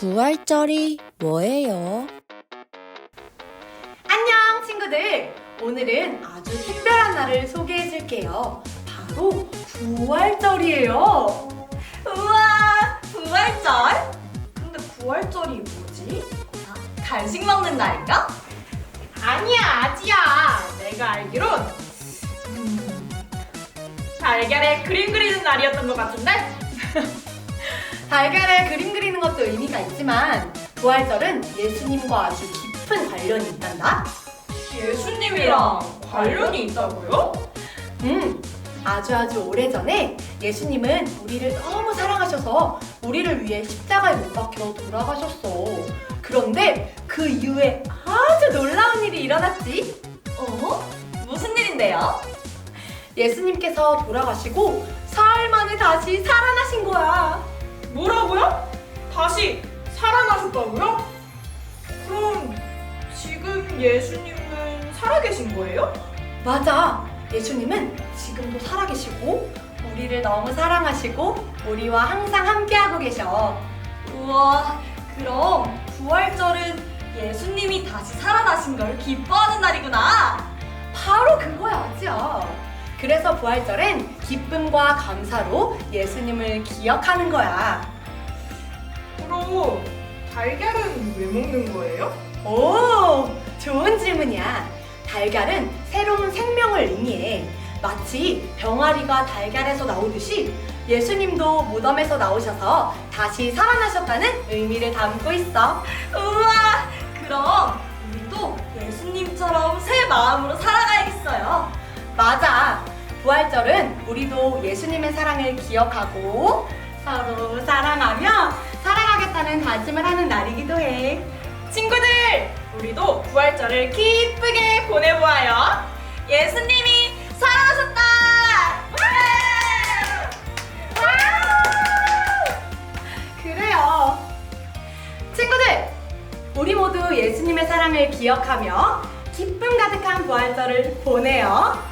부활절이 뭐예요? 안녕 친구들 오늘은 아주 특별한 날을 소개해 줄게요 바로 부활절이에요 우와, 부활절? 근데 부활절이 뭐지? 아, 간식 먹는 날인가? 아니야 아지야 내가 알기론 음, 달걀에 그림 그리는 날이었던 것 같은데? 달걀에 그림 그리는 것도 의미가 있지만 부활절은 예수님과 아주 깊은 관련이 있단다 예수님이랑 관련이 있다고요? 음 아주 아주 오래전에 예수님은 우리를 너무 사랑하셔서 우리를 위해 십자가에 못 박혀 돌아가셨어 그런데 그 이후에 아주 놀라운 일이 일어났지 어? 무슨 일인데요? 예수님께서 돌아가시고 사흘 만에 다시 살아나신 거야. 예수님은 살아계신 거예요? 맞아. 예수님은 지금도 살아계시고 우리를 너무 사랑하시고 우리와 항상 함께하고 계셔. 우와, 그럼 부활절은 예수님이 다시 살아나신 걸 기뻐하는 날이구나. 바로 그거야, 아지야. 그래서 부활절엔 기쁨과 감사로 예수님을 기억하는 거야. 그럼 달걀은 왜 먹는 거예요? 오, 좋은 질문이야. 달걀은 새로운 생명을 의미해. 마치 병아리가 달걀에서 나오듯이 예수님도 무덤에서 나오셔서 다시 살아나셨다는 의미를 담고 있어. 우와, 그럼 우리도 예수님처럼 새 마음으로 살아가야겠어요. 맞아. 부활절은 우리도 예수님의 사랑을 기억하고 서로 사랑하며 살아가겠다는 다짐을 하는 날이기도 해. 친구들, 우리도 부활절을 기쁘게 보내보아요. 예수님이 살아나셨다! 그래요. 친구들, 우리 모두 예수님의 사랑을 기억하며 기쁨 가득한 부활절을 보내요.